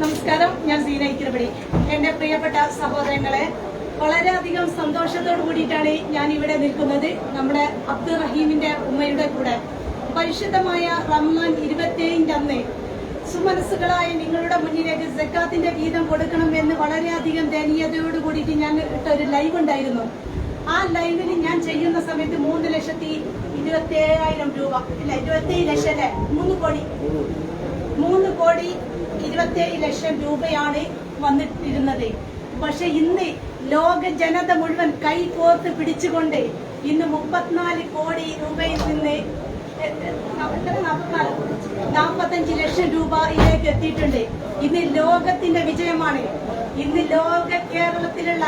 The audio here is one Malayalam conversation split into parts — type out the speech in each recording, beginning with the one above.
നമസ്കാരം. ഞാൻ സീന ഇക്കിരപടി എന്റെ പ്രിയപ്പെട്ട സഹോദരങ്ങളെ വളരെയധികം സന്തോഷത്തോടു കൂടിയിട്ടാണ് ഞാൻ ഇവിടെ നിൽക്കുന്നത് നമ്മുടെ അബ്ദുൾ റഹീമിന്റെ ഉമ്മയുടെ കൂടെ. പരിശുദ്ധമായ റഹ്മാൻ ഇരുപത്തിയേഴിന്റെ അന്ന് സുമനസ്സുകളായ നിങ്ങളുടെ മുന്നിലേക്ക് സക്കാത്തിന്റെ ഗീതം കൊടുക്കണം എന്ന് വളരെയധികം ദയനീയതയോട് കൂടിയിട്ട് ഞാൻ ഇട്ട ഒരു ലൈവ് ഉണ്ടായിരുന്നു. ആ ലൈവിൽ ഞാൻ ചെയ്യുന്ന സമയത്ത് മൂന്ന് ലക്ഷത്തി ഇരുപത്തി ഏഴായിരം രൂപ. ഇല്ല ഇരുപത്തി ലക്ഷം അല്ലേ? മൂന്ന് കോടി. മൂന്ന് കോടി ഇരുപത്തിയേഴ് ലക്ഷം രൂപയാണ് വന്നിട്ടിരുന്നത്. പക്ഷെ ഇന്ന് ലോക ജനത മുഴുവൻ കൈ കോർത്ത് പിടിച്ചുകൊണ്ട് ഇന്ന് മുപ്പത്തിനാല് കോടി രൂപയിൽ നിന്ന് നാപ്പത്തഞ്ച് ലക്ഷം രൂപയിലേക്ക് എത്തിയിട്ടുണ്ട്. ഇന്ന് ലോകത്തിന്റെ വിജയമാണ്. ഇന്ന് ലോക കേരളത്തിലുള്ള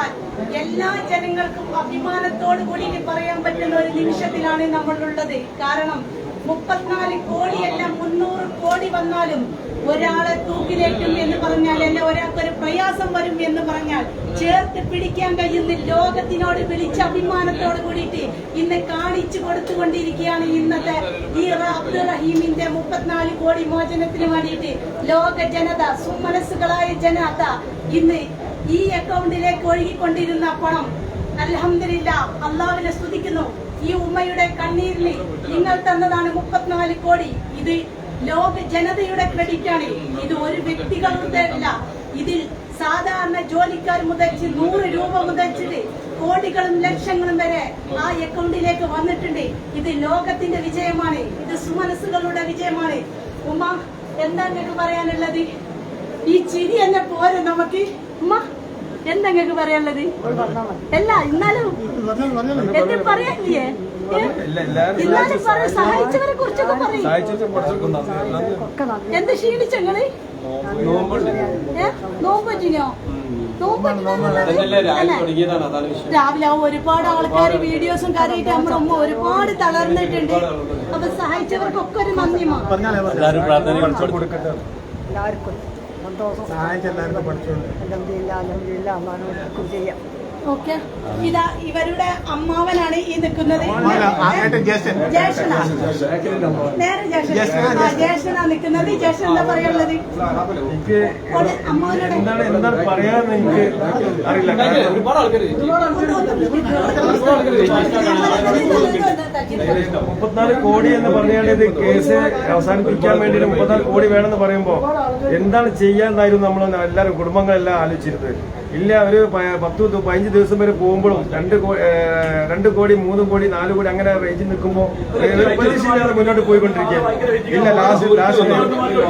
എല്ലാ ജനങ്ങൾക്കും അഭിമാനത്തോടു കൂടി പറയാൻ പറ്റുന്ന ഒരു നിമിഷത്തിലാണ് നമ്മളുള്ളത്. കാരണം മുപ്പത്തിനാല് കോടിയല്ല മുന്നൂറ് കോടി വന്നാലും ഒരാളെ തൂക്കിലേക്കും എന്ന് പറഞ്ഞാൽ അല്ലെ ഒരാൾക്കൊരു പ്രയാസം വരും എന്ന് പറഞ്ഞാൽ ചേർത്ത് പിടിക്കാൻ കഴിയുന്ന ലോകത്തിനോട് വിളിച്ച അഭിമാനത്തോട് കൂടിയിട്ട് ഇന്ന് കാണിച്ചു കൊടുത്തുകൊണ്ടിരിക്കുകയാണ് ഇന്നത്തെ ഈ അബ്ദുൾ റഹീമിന്റെ മുപ്പത്തിനാല് കോടി മോചനത്തിന് വേണ്ടിയിട്ട് ലോക ജനത സുമനസ്സുകളായ ജനത ഇന്ന് ഈ അക്കൗണ്ടിലേക്ക് ഒഴുകിക്കൊണ്ടിരുന്ന പണം അലഹമില്ല അള്ളാവിനെ സ്തുതിക്കുന്നു. ഈ ഉമ്മയുടെ കണ്ണീരിൽ നിങ്ങൾ തന്നതാണ് മുപ്പത്തിനാല് കോടി. ഇത് ലോക ജനതയുടെ ക്രെഡിറ്റാണ് ഇത് ഒരു വ്യക്തികളുടെ അല്ല ഇതിൽ സാധാരണ ജോലിക്കാർ മുതച്ച് നൂറ് രൂപ മുതച്ചിട്ട് കോടികളും ലക്ഷങ്ങളും വരെ ആ അക്കൗണ്ടിലേക്ക് വന്നിട്ടുണ്ട്. ഇത് ലോകത്തിന്റെ വിജയമാണ്. ഇത് സുമനസ്സുകളുടെ വിജയമാണ്. ഉമ്മ എന്താ നിങ്ങൾക്ക് പറയാനുള്ളത്? ഈ ചിരി എന്നെ പോരെ നമുക്ക്? ഉമ്മ എന്താ നിങ്ങൾക്ക് പറയാനുള്ളത് അല്ല എന്നാലും എന്നെ പറയാനില്ലേ? സഹായിച്ചവരെ കുറിച്ചൊക്കെ പറയും. എന്ത് ക്ഷീണിച്ചങ്ങൾ? നോമ്പ് പറ്റിനോ? രാവിലെ ഒരുപാട് ആൾക്കാർ വീഡിയോസും കാര്യമായിട്ട് നമ്മുടെ അമ്മ ഒരുപാട് തളർന്നിട്ടുണ്ട്. അപ്പൊ സഹായിച്ചവർക്കൊക്കെ ഒരു കാണിച്ചു എല്ലാവർക്കും സന്തോഷം. സഹായിച്ചെല്ലാവർക്കും പഠിച്ചു അലഹമില്ല അലഹമില്ല അമ്മാനോട് ചെയ്യാം. ഓക്കെ. ഇതാ ഇവരുടെ അമ്മാവനാണ് ഈ നിൽക്കുന്നത്. നേരെ ആ ജ്യേഷ്ഠനാ നിൽക്കുന്നത്. ജേഷൻ എന്താ പറയാനുള്ളത്? മുപ്പത്തിനാല് കോടി എന്ന് പറഞ്ഞാൽ ഇത് കേസ് അവസാനിപ്പിക്കാൻ വേണ്ടി മുപ്പത്തിനാല് കോടി വേണമെന്ന് പറയുമ്പോ എന്താണ് ചെയ്യാന്നായിരുന്നു നമ്മൾ എല്ലാവരും കുടുംബങ്ങളെല്ലാം ആലോചിച്ചിരുന്നത്. ഇല്ല ഒരു പത്ത് പതിനഞ്ച് ദിവസം വരെ പോകുമ്പോഴും രണ്ട് രണ്ട് കോടി മൂന്ന് കോടി നാല് കോടി അങ്ങനെ റേഞ്ചിൽ നിൽക്കുമ്പോൾ പ്രതീക്ഷയില്ലാതെ മുന്നോട്ട് പോയിക്കൊണ്ടിരിക്കുക ഇല്ല ലാസ്റ്റ് ലാസ്റ്റ്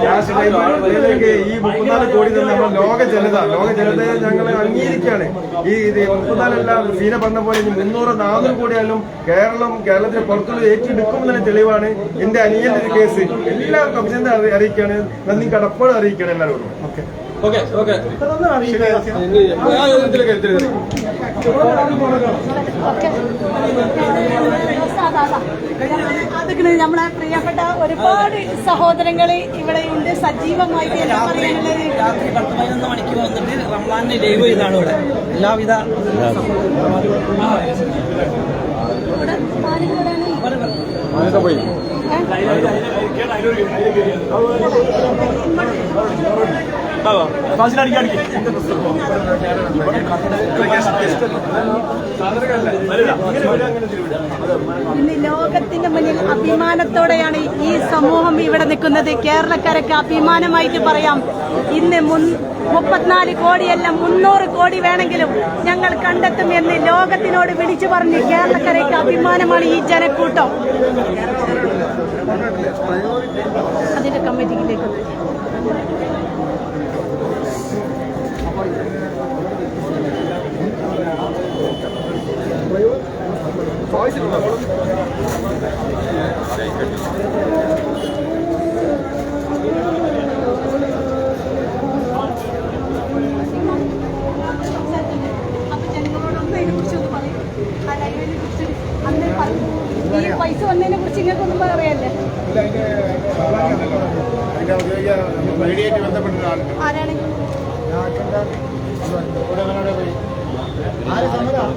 ലാസ്റ്റ് ടൈമിലേക്ക് ഈ മുപ്പത്തിനാല് കോടി തന്നെ നമ്മൾ ലോക ജനത ലോക ജനതയെ ഞങ്ങൾ അംഗീകരിക്കുകയാണ്. ഈ ഇത് മുപ്പത്തിനാലെല്ലാം സീന പറഞ്ഞ പോലെ മുന്നൂറ് നാനൂറ് കോടിയായാലും കേരളം കേരളത്തിന് പുറത്തുള്ള ഏറ്റെടുക്കുമെന്നതിന് തെളിവാണ് എന്റെ അനിയന്റെ കേസ് അഭിനന്ദനം അറിയിക്കാണ് അറിയിക്കുകയാണ്. നന്ദി കടപ്പോഴും അറിയിക്കുകയാണ് എല്ലാവരോടും. Okay okay okay. അതൊക്കെ നമ്മളെ പ്രിയപ്പെട്ട ഒരുപാട് സഹോദരങ്ങൾ ഇവിടെ ഉണ്ട് സജീവമായിട്ട് രാത്രി പത്ത് പതിനൊന്ന് മണിക്ക് വന്നിട്ട് റംലാന്റെ ലൈവ് ചെയ്താണ് ഇവിടെ. എല്ലാവിധ ഇവിടെ പാലിക്കോടാണ് ഇന്ന് ലോകത്തിന്റെ മുന്നിൽ അഭിമാനത്തോടെയാണ് ഈ സമൂഹം ഇവിടെ നിൽക്കുന്നത്. കേരളക്കാരൊക്കെ അഭിമാനമായിട്ട് പറയാം. ഇന്ന് മുപ്പത്തിനാല് കോടിയല്ല മുന്നൂറ് കോടി വേണമെങ്കിലും ഞങ്ങൾ കണ്ടെത്തും എന്ന് ലോകത്തിനോട് വിളിച്ചു പറഞ്ഞ് കേരളക്കരയ്ക്ക് അഭിമാനമാണ് ഈ ജനക്കൂട്ടം. അതിന്റെ കമ്മിറ്റിയിലേക്ക്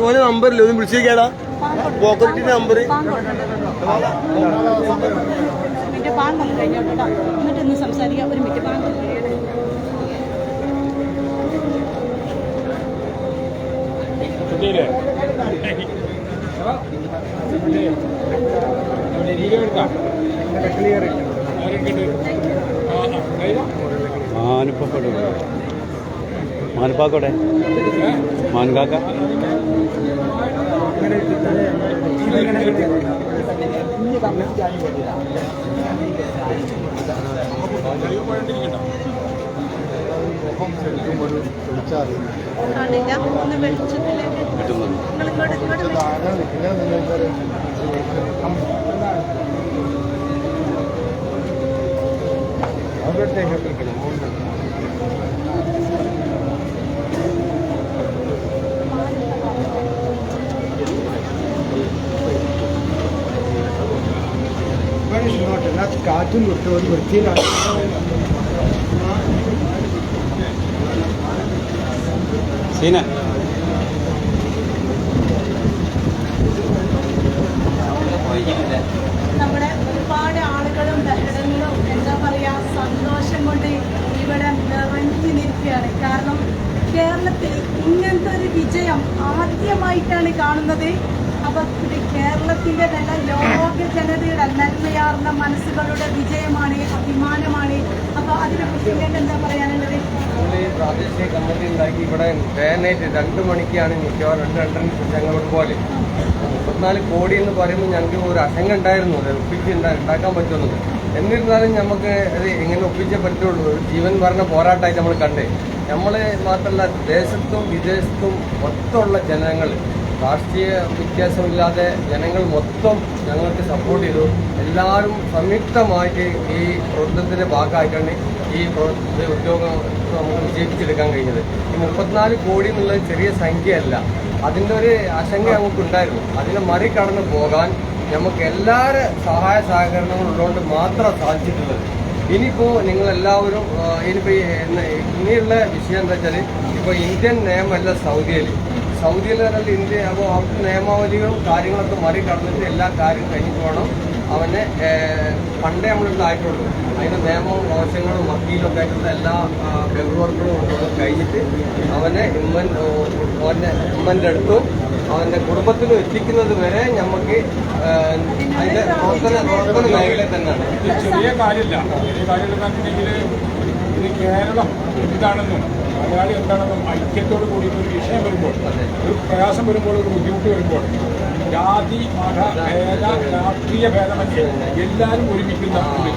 ഓരോ നമ്പറിൽ ഒന്ന് വിളിച്ചേക്കാടാ. പോക്കറ്റിന്റെ നമ്പർ മിനിറ്റ് ബാങ്ക് ഒന്ന് കഴിഞ്ഞോട്ടോ കേട്ടോ. എന്നിട്ട് ഒന്ന് സംസാരിക്കാം. ഒരു മിനിറ്റ് ബാങ്ക് ഒന്ന് കഴിയട്ടെ മാനിപ്പപ്പെടും മാനിപ്പാക്കോടെ മാൻകാക്ക കിട്ടുന്നുണ്ട് നിങ്ങൾ ഇങ്ങോട്ട് ഇങ്ങോട്ട് വിളിച്ച്. കാറ്റും വിട്ടു ഒരു വൃത്തിയിലാണ് സീന നമ്മുടെ ഒരുപാട് ആളുകളും ബഹളങ്ങളും എന്താ പറയാ സന്തോഷം കൊണ്ട് ഇവിടെ നിറഞ്ഞു നിൽക്കുകയാണ്. കാരണം കേരളത്തിൽ ഇങ്ങനത്തെ ഒരു വിജയം ആദ്യമായിട്ടാണ് കാണുന്നത്. അപ്പൊ കേരളത്തിന്റെ തന്നെ ലോക ജനതയുടെ നന്മയാർന്ന മനസ്സുകളുടെ വിജയമാണ് അഭിമാനമാണ്. അപ്പൊ അതിനെക്കുറിച്ച് നിങ്ങൾക്ക് എന്താ പറയാനുള്ളത്? പ്രാദേശിക കമ്മിറ്റി ഉണ്ടാക്കി ഇവിടെ വേനേറ്റ് നൈറ്റ് രണ്ട് മണിക്കാണ് മിക്കവാറും രണ്ട് രണ്ടര ഞങ്ങളോട് പോലെ മുപ്പത്തിനാല് കോടി എന്ന് പറയുമ്പോൾ ഞങ്ങൾക്ക് ഒരു അസംഗം ഉണ്ടായിരുന്നു. ഉണ്ടാക്കാൻ പറ്റുമെന്നത് എന്നിരുന്നാലും നമുക്ക് അത് എങ്ങനെ ഒപ്പിച്ചേ പറ്റുള്ളൂ ഒരു ജീവൻ ഭരണ പോരാട്ടമായി നമ്മൾ കണ്ടേ. നമ്മളെ മാത്രമല്ല ദേശത്തും വിദേശത്തും മൊത്തമുള്ള ജനങ്ങൾ രാഷ്ട്രീയ വ്യത്യാസമില്ലാതെ ജനങ്ങൾ മൊത്തം ഞങ്ങൾക്ക് സപ്പോർട്ട് ചെയ്തു. എല്ലാവരും സംയുക്തമായിട്ട് ഈ പ്രവർത്തനത്തിന്റെ ഭാഗമായിട്ടാണ് ഈ പ്രവർത്തന ഉദ്യോഗം നമുക്ക് വിജയിപ്പിച്ചെടുക്കാൻ കഴിഞ്ഞത്. ഈ മുപ്പത്തിനാല് കോടി എന്നുള്ളത് ചെറിയ സംഖ്യയല്ല. അതിന്റെ ഒരു ആശങ്ക നമുക്കുണ്ടായിരുന്നു. അതിനെ മറികടന്ന് പോകാൻ നമുക്ക് എല്ലാവരും സഹായ സഹകരണങ്ങളും ഉള്ളതുകൊണ്ട് മാത്രം സാധിച്ചിട്ടുള്ളത്. ഇനിയിപ്പോൾ നിങ്ങളെല്ലാവരും ഇനിയിപ്പോൾ ഇനിയുള്ള വിഷയം എന്താ വെച്ചാൽ ഇപ്പോൾ ഇന്ത്യൻ നിയമമല്ല സൗദിയിൽ സൗദിയിൽ പറഞ്ഞാൽ ഇന്ത്യ അപ്പോൾ അവിടുത്തെ നിയമാവലികളും കാര്യങ്ങളൊക്കെ മറികടന്നിട്ട് എല്ലാ കാര്യവും കഴിഞ്ഞിട്ട് വേണം അവനെ പണ്ടേ നമ്മളിവിടെ ആയിട്ടുള്ളൂ. അതിന്റെ നിയമവും ആവശ്യങ്ങളും വക്കീലൊക്കെ ആയിട്ടുള്ള എല്ലാ പേപ്പർ വർക്കുകളും കഴിഞ്ഞിട്ട് അവനെ ഉമ്മൻ അവന്റെ ഉമ്മന്റെ അടുത്തും അവന്റെ കുടുംബത്തിൽ എത്തിക്കുന്നത് വരെ നമുക്ക് അതിന്റെ പ്രവർത്തന പ്രവർത്തന മേഖല തന്നെയാണ്. ചെറിയ കാര്യമില്ല. ചെറിയ ഇത് കേരളം എന്താണെന്നും മലയാളി എന്താണെന്നും ഐക്യത്തോട് കൂടി ഒരു വിഷയം വരുമ്പോൾ ഒരു പ്രയാസം വരുമ്പോൾ ഒരു ബുദ്ധിമുട്ട് വരുമ്പോൾ ജാതി മത ഭേദ രാഷ്ട്രീയ ഭേദമൊക്കെ എല്ലാവരും ഒരുമിക്കുന്ന ഒരു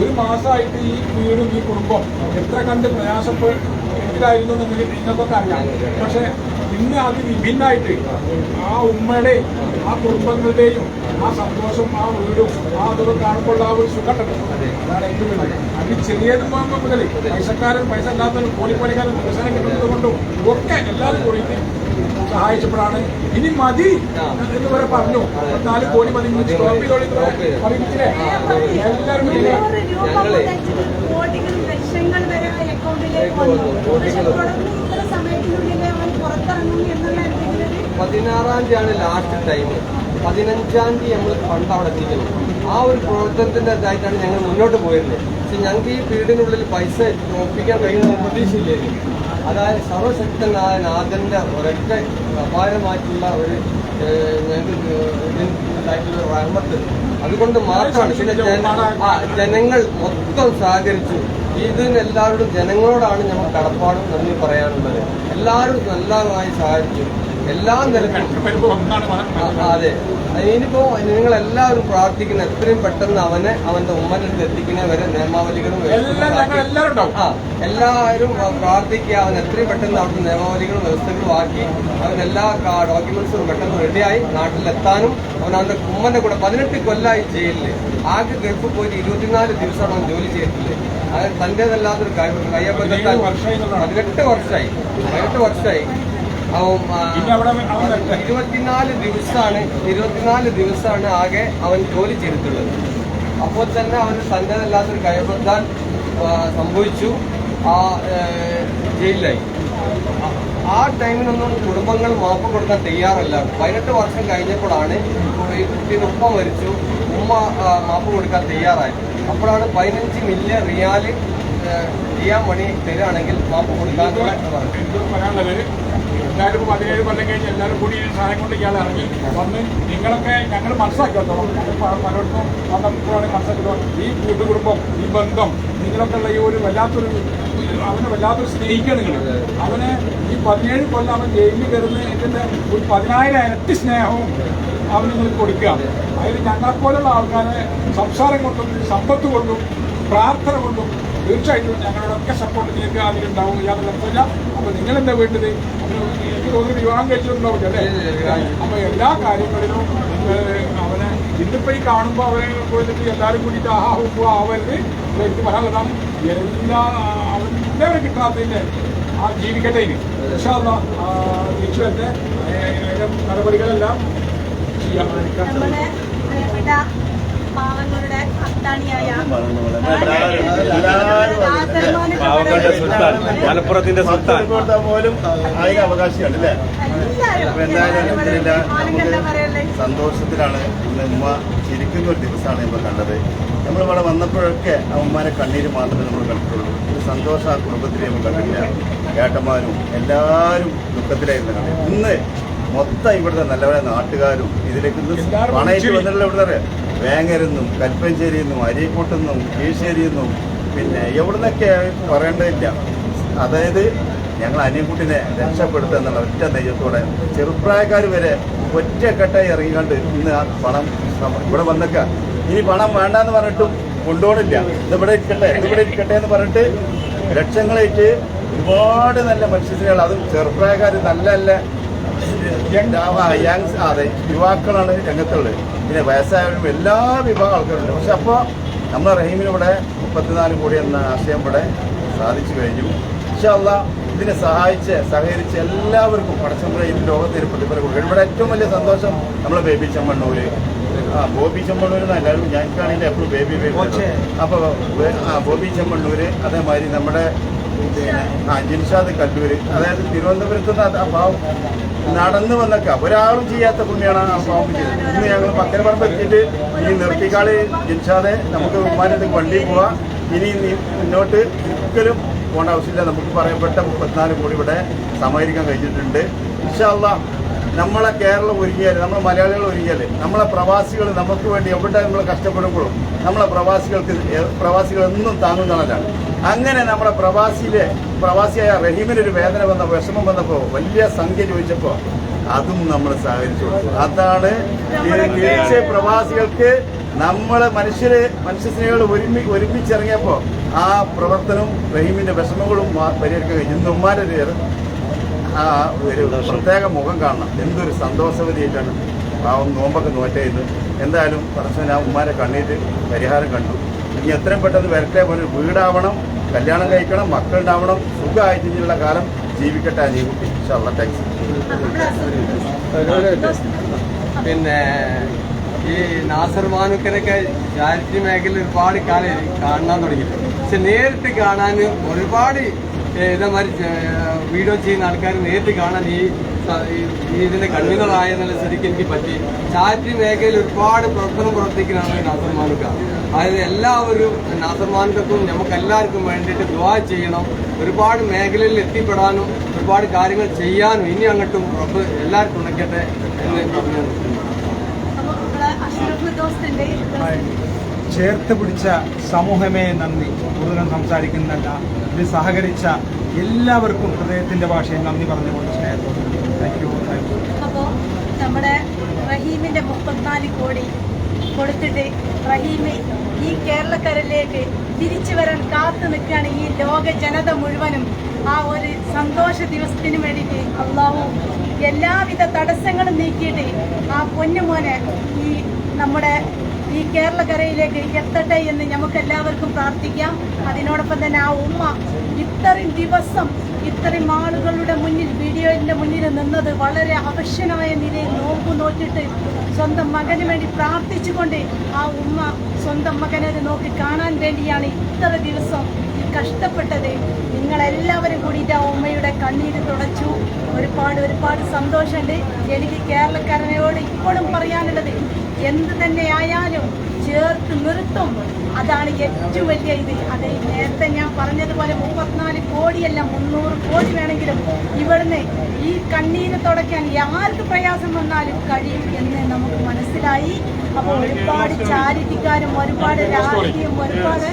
ഒരു മാസമായിട്ട് ഈ വീടും ഈ കുടുംബം എത്ര കണ്ട് പ്രയാസപ്പെട്ടിട്ടായിരുന്നു എന്നെങ്കിൽ നിങ്ങൾക്കൊക്കെ അറിയാം. പക്ഷെ ഇന്ന് അത് വിഭിന്നായിട്ട് ആ ഉമ്മയുടെയും ആ കുടുംബങ്ങളുടെയും ആ സന്തോഷം ആ വീടും ആ അതൊക്കെ കാണുമ്പോൾ ആ ഒരു സുഖം അതാണ് ഏറ്റവും വലുത് അത് ചെറിയത് മുതൽ പൈസക്കാരൻ പൈസ ഇല്ലാത്തവരും കോടിപ്പണിക്കാരൻ വികസനം കിട്ടുന്നത് കൊണ്ടും ഒക്കെ എല്ലാവരും കൂടിയിട്ട് സഹായിച്ചപ്പോഴാണ്. ഇനി മതി എന്ന് വരെ പറഞ്ഞു. നാല് കോടി മതി. എല്ലാവരും ലക്ഷങ്ങൾ വരെ അക്കൗണ്ടിലേക്ക് വന്നു പക്ഷെ തുടർന്ന് ഇത്ര സമയത്തിനുള്ളിൽ അവൻ പുറത്തിറങ്ങും എന്നുള്ള എന്തെങ്കിലും ഒരു പതിനാറാം തീയതിയാണ് ലാസ്റ്റ് ടൈം പതിനഞ്ചാം തീയതി നമ്മൾ ഫണ്ട് അവിടെ എത്തിക്കണം ആ ഒരു പ്രവർത്തനത്തിന്റെ ഇതായിട്ടാണ് ഞങ്ങൾ മുന്നോട്ട് പോയിരുന്നത്. പക്ഷെ ഞങ്ങൾക്ക് ഈ പീരീഡിനുള്ളിൽ പൈസ ഒപ്പിക്കാൻ കഴിയുന്ന പ്രതീക്ഷയില്ലായിരുന്നു. അതായത് സർവശക്തനായ നാഥന്റെ ഒരൊറ്റ അപാരമായിട്ടുള്ള ഒരു ഞങ്ങൾക്ക് അതുകൊണ്ട് മാത്രമാണ് പിന്നെ ജനങ്ങൾ മൊത്തം സഹകരിച്ചു. ഇതിന് എല്ലാവരോടും ജനങ്ങളോടാണ് ഞങ്ങൾ കടപ്പാടും നന്ദി പറയാനുള്ളത്. എല്ലാവരും നല്ലതായി സഹായിക്കും. എല്ലാ നിലക്കും. അതെ. ഇനിയിപ്പോ നിങ്ങൾ എല്ലാവരും പ്രാർത്ഥിക്കുന്ന എത്രയും പെട്ടെന്ന് അവനെ അവന്റെ ഉമ്മനടുത്ത് എത്തിക്കുന്ന വരെ നിയമാവലികളും എല്ലാവരും ആ പ്രാർത്ഥിക്കുക. അവൻ എത്രയും പെട്ടെന്ന് അവിടുത്തെ നിയമാവലികളും വ്യവസ്ഥകളും ആക്കി. അവൻ എല്ലാ ഡോക്യുമെന്റ്സും പെട്ടെന്ന് റെഡിയായി നാട്ടിലെത്താനും അവൻ അവന്റെ ഉമ്മന്റെ കൂടെ പതിനെട്ട് കൊല്ലായി ജയിലിൽ. ആകെ ഗൾഫ് പോയിട്ട് ഇരുപത്തിനാല് ദിവസമാണ് അവൻ ജോലി ചെയ്തിട്ടില്ല അത് തന്റേതല്ലാത്തൊരു കാര്യം എന്നുള്ളതാണ്. പതിനെട്ട് വർഷമായി. പതിനെട്ട് വർഷമായി. ഇരുപത്തിനാല് ദിവസമാണ് ഇരുപത്തിനാല് ദിവസമാണ് ആകെ അവൻ ജോലി ചെയ്തിട്ടുള്ളത്. അപ്പോൾ തന്നെ അവന് തന്റേതല്ലാത്തൊരു കൈബദ്ധാൻ സംഭവിച്ചു. ആ ജയിലിലായി. ആ- ടൈമിനൊന്നും കുടുംബങ്ങൾ മാപ്പ് കൊടുക്കാൻ തയ്യാറല്ല. പതിനെട്ട് വർഷം കഴിഞ്ഞപ്പോഴാണ് ഈ കുട്ടീന്റെ ഉപ്പ മരിച്ചു. ഉമ്മ മാപ്പ് കൊടുക്കാൻ തയ്യാറായി. അപ്പോഴാണ് പതിനഞ്ച് മില്യൺ റിയാൽ ചെയ്യാൻ മണി തരുകയാണെങ്കിൽ മാപ്പ് കൊടുക്കാൻ പറഞ്ഞു. എല്ലാവരും പതിനേഴ് കൊല്ലം കഴിഞ്ഞ് എല്ലാവരും കൂടി ഈ സാധനം കൊണ്ട് ഇയാൾ ഇറങ്ങി. വന്ന് നിങ്ങളൊക്കെ ഞങ്ങൾ മനസ്സിലാക്കിയോളാം പലയിടത്തും വന്നപ്പോഴാണ് മനസ്സിലാക്കിയത് ഈ കൂട്ടുകുടുംബം ഈ ബന്ധം നിങ്ങളൊക്കെ ഉള്ള ഈ ഒരു വല്ലാത്തൊരു അവനെ വല്ലാത്തൊരു സ്നേഹിക്കുക നിങ്ങൾ. അവന് ഈ പതിനേഴ് കൊല്ലം അവൻ ജയിലിൽ കയറുന്ന ഇതിന്റെ ഒരു പതിനായിരം ഇരട്ടി സ്നേഹവും അവന് നിങ്ങൾ കൊടുക്കുക. അതിൽ ഞങ്ങളെപ്പോലുള്ള ആൾക്കാരെ സംസാരം കൊണ്ടും സമ്പത്ത് കൊണ്ടും പ്രാർത്ഥന കൊണ്ടും തീർച്ചയായിട്ടും ഞങ്ങളോടൊക്കെ സപ്പോർട്ട് നിങ്ങൾക്ക് അതിലുണ്ടാവും യാതൊരു തരത്തില്ല അപ്പൊ നിങ്ങൾ എന്താ വേണ്ടത് എനിക്ക് തോന്നുന്നു വിവാഹം കഴിച്ചിട്ടുണ്ടാവില്ല അല്ലേ? അപ്പൊ എല്ലാ കാര്യങ്ങളിലും അവനെ ഇന്നിപ്പോ ഈ കാണുമ്പോ അവനെ പോയിട്ട് എല്ലാവരും കൂടിയിട്ട് ആഹാ ഹുപ്പു ആവരുത്. എനിക്ക് പറയാനുള്ളതാണ് എല്ലാ അവൻ കിട്ടാത്തതിന്റെ ആ ജീവിക്കട്ടെ ഇനി. ആ, തിരിച്ചു തന്നെ നടപടികളെല്ലാം പാവങ്ങളുടെ സുൽത്താൻ. മലപ്പുറത്തിന്റെ സുൽത്താൻ. പോലും അതിന് അവകാശിയാണ് സന്തോഷത്തിലാണ് ഇന്ന് ഉമ്മ ചിരിക്കുന്ന ഒരു ദിവസമാണ് ഇപ്പൊ കണ്ടത്. നമ്മളിവിടെ വന്നപ്പോഴൊക്കെ ആ ഉമ്മാരെ കണ്ണീര് മാത്രമേ നമ്മൾ കണ്ടിട്ടുള്ളൂ. ഒരു സന്തോഷം ആ കുടുംബത്തിൽ നമ്മൾ കണ്ടില്ല ഏട്ടന്മാരും എല്ലാവരും ദുഃഖത്തിലായിരുന്നു ഇന്ന് മൊത്തം ഇവിടുത്തെ നല്ലവരെ നാട്ടുകാരും ഇതിലേക്ക് പണയിട്ട്. വന്നിട്ടുള്ള ഇവിടുത്തെ വേങ്ങരുന്നും കൽപ്പഞ്ചേരിയിൽ നിന്നും അരീക്കോട്ടുനിന്നും കീഴ്ശ്ശേരിയിൽ നിന്നും പിന്നെ എവിടുന്നൊക്കെ പറയേണ്ടതില്ല. അതായത് ഞങ്ങൾ അനിയൻകുട്ടിനെ രക്ഷപ്പെടുത്തുക എന്നുള്ള ഒറ്റ നെയ്യത്തോടെ ചെറുപ്രായക്കാർ വരെ ഒറ്റക്കെട്ടായി ഇറങ്ങിക്കൊണ്ട് ഇന്ന് ആ പണം ഇവിടെ വന്നേക്ക ഇനി പണം വേണ്ടെന്ന് പറഞ്ഞിട്ടും കൊണ്ടുപോകണില്ല. ഇതിവിടെ ഇരിക്കട്ടെ ഇതിവിടെ ഇരിക്കട്ടെ എന്ന് പറഞ്ഞിട്ട് ലക്ഷങ്ങളായിട്ട് ഒരുപാട് നല്ല മനുഷ്യസ്ത്രീകൾ അതും ചെറുപ്രായക്കാർ നല്ല നല്ല യങ്സ് അതെ യുവാക്കളാണ് രംഗത്തുള്ളത്. പിന്നെ വയസ്സായവരും എല്ലാ വിഭാഗം ആൾക്കാരുണ്ട്. പക്ഷെ അപ്പോൾ നമ്മുടെ റഹീമിനിവിടെ മുപ്പത്തിനാല് കോടി എന്ന ആശയം ഇവിടെ സാധിച്ചു കഴിഞ്ഞു. പക്ഷെ അല്ല ഇതിനെ സഹായിച്ച് സഹകരിച്ച് എല്ലാവർക്കും പടച്ചമ്പള ഈ ലോകത്തിന് പ്രതിഫലം കൊടുക്കണം ഇവിടെ ഏറ്റവും വലിയ സന്തോഷം നമ്മളെ ബേബി ചെമ്മണ്ണൂര്. ആ ബോബി ചെമ്മണ്ണൂർ എല്ലാവരും ഞങ്ങൾക്കാണെങ്കിൽ എപ്പോഴും ബേബി ബേബി. അപ്പോൾ ആ ബോബി ചെമ്മണ്ണൂര് അതേമാതിരി നമ്മുടെ ആ ജിൻഷാദ് കല്ലൂര് അതായത് തിരുവനന്തപുരത്ത് നിന്ന് ആ പാവം നടന്ന് വന്നൊക്കെ ഒരാളും ചെയ്യാത്ത പുണ്യാണ് ആ പാവം ചെയ്തത്. ഇന്ന് ഞങ്ങൾ പക്കരപ്പറമ്പ് എത്തിയിട്ട് ഈ നിർത്തിക്കാളി ജിൻഷാദെ. നമുക്ക് ഉമ്മാനത്ത് വണ്ടി പോവാം. ഇനി മുന്നോട്ട് ഒരിക്കലും പോകേണ്ട ആവശ്യമില്ല. നമുക്ക് പറയപ്പെട്ട മുപ്പത്തിനാല് കോടി ഇവിടെ സമാഹരിക്കാൻ കഴിഞ്ഞിട്ടുണ്ട്. ഇൻഷാല്ല നമ്മളെ കേരളം ഒരുങ്ങിയാൽ നമ്മളെ മലയാളികൾ ഒരുങ്ങിയാൽ നമ്മളെ പ്രവാസികൾ നമുക്ക് വേണ്ടി എവിടെ നമ്മൾ കഷ്ടപ്പെടുമ്പോഴും നമ്മളെ പ്രവാസികൾക്ക് പ്രവാസികൾ എന്നും താങ്ങുന്നതാണ് അങ്ങനെ നമ്മുടെ പ്രവാസിയിലെ പ്രവാസിയായ റഹീമിന് ഒരു വേദന വന്നപ്പോൾ വിഷമം വന്നപ്പോൾ വലിയ സംഖ്യ ചോദിച്ചപ്പോൾ അതും നമ്മൾ സഹകരിച്ചു കൊടുത്തു. അതാണ് തീർച്ച പ്രവാസികൾക്ക് നമ്മളെ മനുഷ്യര് മനുഷ്യസ്നേഹികൾ ഒരുമി ഒരുമിച്ചിറങ്ങിയപ്പോൾ ആ പ്രവർത്തനവും റഹീമിന്റെ വിഷമങ്ങളും പരിഹരിക്കുക പരിഹരിക്കാൻ കഴിഞ്ഞു. ഇന്ന് ഒരു ആ ഒരു പ്രത്യേക മുഖം കാണണം. എന്തൊരു സന്തോഷവതിയായിട്ടാണ് പാവം നോമ്പൊക്കെ നോറ്റായിരുന്നു എന്തായാലും പറച്ചു ഞാൻ ഉമ്മാരെ കണ്ണീര് പരിഹാരം കണ്ടു. ഇനി എത്രയും പെട്ടെന്ന് വരട്ടെ പോലെ വീടാവണം കല്യാണം കഴിക്കണം മക്കളുണ്ടാവണം സുഖമായിട്ട് ഇനിയുള്ള കാലം ജീവിക്കട്ടെ ആ കുട്ടി ഇൻഷാല്ലാ താങ്ക്സ് പിന്നെ ഈ നാസർ മാനുക്കരൊക്കെ ചാരിറ്റി മേഖലയിൽ ഒരുപാട് കാലം കാണാൻ തുടങ്ങി പക്ഷെ നേരിട്ട് കാണാൻ ഒരുപാട് ഇതേമാതിരി വീഡിയോ ചെയ്യുന്ന ആൾക്കാർ നേരിട്ട് കാണാൻ ഈ ഇതിന്റെ കൺവീനറായ എന്നുള്ള സ്ഥിതിക്ക് എനിക്ക് പറ്റി. ചാരിറ്റി മേഖലയിൽ ഒരുപാട് പ്രവർത്തനം പ്രവർത്തിക്കുന്നതാണ് നാസർ മാനുക്ക അതായത് എല്ലാവരും നാസർ മാനുക്കും നമുക്ക് എല്ലാവർക്കും വേണ്ടിയിട്ട് ദുവാ ചെയ്യണം. ഒരുപാട് മേഖലയിൽ എത്തിപ്പെടാനും ഒരുപാട് കാര്യങ്ങൾ ചെയ്യാനും ഇനി അങ്ങോട്ടും റബ്ബ് എല്ലാവർക്കും ഉണക്കട്ടെ എന്ന് പറഞ്ഞു ചേർത്ത് പിടിച്ച സമൂഹമേ നന്ദി. കൂടുതലും സംസാരിക്കുന്നില്ല. ഇത് സഹകരിച്ച എല്ലാവർക്കും ഹൃദയത്തിന്റെ ഭാഷയിൽ നന്ദി പറഞ്ഞുകൊണ്ട് സ്നേഹത്തോടെ താങ്ക് യു താങ്ക് യു അപ്പോൾ നമ്മുടെ റഹീമിന്റെ മുപ്പത്തിനാല് കോടി കൊടുത്തിട്ട് റഹീമ് ഈ കേരളക്കരയിലേക്ക് തിരിച്ചു വരാൻ കാത്തു നിൽക്കുകയാണ് ഈ ലോക ജനത മുഴുവനും. ആ ഒരു സന്തോഷ ദിവസത്തിന് വേണ്ടിയിട്ട് അള്ളാഹു എല്ലാവിധ തടസ്സങ്ങളും നീക്കിയിട്ട് ആ പൊന്നുമോനെ ഈ നമ്മുടെ ഈ കേരളക്കരയിലേക്ക് എത്തട്ടെ എന്ന് നമുക്ക് എല്ലാവർക്കും പ്രാർത്ഥിക്കാം. അതിനോടൊപ്പം തന്നെ ആ ഉമ്മ ഇത്രയും ദിവസം ഇത്രയും ആളുകളുടെ മുന്നിൽ വീഡിയോയിന്റെ മുന്നിൽ നിന്നത് വളരെ ആവശ്യമായ നിലയിൽ നോക്കു നോക്കിയിട്ട് സ്വന്തം മകന് വേണ്ടി പ്രാർത്ഥിച്ചുകൊണ്ട് ആ ഉമ്മ സ്വന്തം മകനെ നോക്കി കാണാൻ വേണ്ടിയാണ് ഇത്ര ദിവസം കഷ്ടപ്പെട്ടത്. നിങ്ങളെല്ലാവരും കൂടിയിട്ട് ആ ഉമ്മയുടെ കണ്ണീര് തുടച്ചു. ഒരുപാട് ഒരുപാട് സന്തോഷമുണ്ട്. എനിക്ക് കേരളക്കാരനോട് ഇപ്പോഴും പറയാനുള്ളത് എന്ത് തന്നെ ആയാലും ചേർത്ത് നിർത്തും. അതാണ് ഏറ്റവും വലിയ ഇത്. അത് നേരത്തെ ഞാൻ പറഞ്ഞതുപോലെ മുപ്പത്തിനാല് കോടിയല്ല മുന്നൂറ് കോടി വേണമെങ്കിലും ഇവിടുന്ന് ഈ കണ്ണീര് തുടയ്ക്കാൻ ആർക്ക് പ്രയാസം വന്നാലും കഴിയും എന്ന് നമുക്ക് മനസ്സിലായി. അപ്പോൾ ഒരുപാട് ചാരിറ്റിക്കാരും ഒരുപാട് രാഷ്ട്രീയം ഒരുപാട്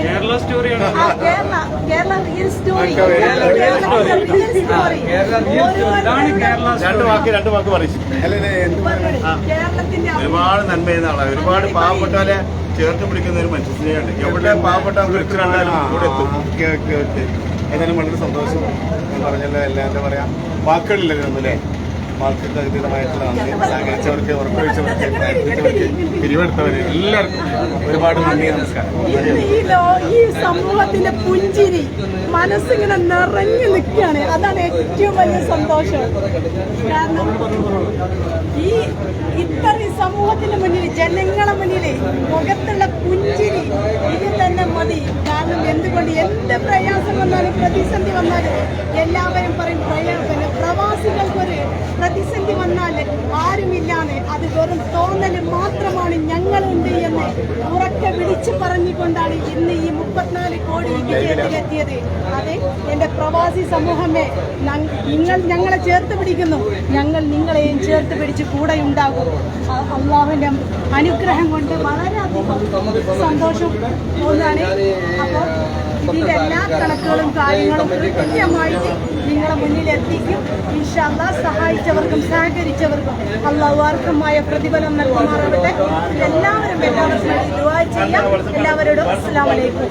കേരള സ്റ്റോറിയാണ് കേരള കേരള റിയൽ സ്റ്റോറി രണ്ട് വാക്ക് രണ്ട് വാക്ക് പറയും. കേരളത്തിന്റെ ഒരുപാട് നന്മ ചെയ്യുന്ന ആളാണ്. ഒരുപാട് പാവപ്പെട്ടവരെ ചേർത്ത് പിടിക്കുന്ന ഒരു മനുഷ്യനെയാണ് എവിടെ പാവപ്പെട്ട വിളിച്ചു കണ്ടാലും കൂടെ എത്തും. ഏതായാലും വളരെ സന്തോഷം. ഞാൻ പറഞ്ഞല്ലോ എല്ലാം എന്താ പറയാ. വാക്കുകളില്ല ഒന്നുമില്ലേ? വാക്കുകൾക്ക് അതീതമായിട്ടുള്ള സഹകരിച്ചവർക്ക് ഉറപ്പുവെച്ചവർക്ക് പ്രയത്നിച്ചവർക്ക് പിരിവെടുത്തവര് എല്ലാവർക്കും ഒരുപാട് നന്ദി നമസ്കാരം. ഈ സമൂഹത്തിന്റെ പുഞ്ചിരി മനസ്സിങ്ങനെ നിറഞ്ഞു നിൽക്കുകയാണ്. അതാണ് ഏറ്റവും വലിയ സന്തോഷം. കാരണം ഈ ഇത്രയും സമൂഹത്തിന്റെ മുന്നിൽ ജനങ്ങളെ മുന്നിൽ മുഖത്തുള്ള പുഞ്ചിരി ഇത് തന്നെ മതി. കാരണം എന്തുകൊണ്ട് എന്ത് പ്രയാസം വന്നാലും പ്രതിസന്ധി വന്നാലും എല്ലാവരും പറയും പ്രയ- പിന്നെ പ്രവാസികൾക്കൊരു പ്രതിസന്ധി വന്നാൽ ആരുമില്ലാന്ന് അത് വെറും തോന്നൽ മാത്രമാണ് ഞങ്ങളുണ്ട് എന്ന് ഉറക്കെ വിളിച്ചു പറഞ്ഞുകൊണ്ടാണ് ഇന്ന് ഈ മുപ്പത്തിനാല് കോടി വിജയത്തിലെത്തിയത്. അതെ എന്റെ പ്രവാസി സമൂഹമേ നിങ്ങൾ ഞങ്ങളെ ചേർത്ത് പിടിക്കുന്നു. ഞങ്ങൾ നിങ്ങളെയും ചേർത്ത് പിടിച്ച് കൂടെ ഉണ്ടാകും. അള്ളാഹുവിന്റെ അനുഗ്രഹം കൊണ്ട് വളരെയധികം സന്തോഷം തോന്നാണ് അപ്പോൾ ഇതിന്റെ എല്ലാ കണക്കുകളും കാര്യങ്ങളും കൃത്യമായിട്ട് നിങ്ങളുടെ മുന്നിൽ എത്തിക്കും ഇൻഷാല്ല സഹായിച്ചവർക്കും സഹകരിച്ചവർക്കും അള്ളാഹു അർഹമായ പ്രതിഫലം നൽകുമാറാവട്ടെ. എല്ലാവരും എല്ലാവർക്കും ദുആ ചെയ്യാം. എല്ലാവരോടും അസ്സലാമു അലൈക്കും.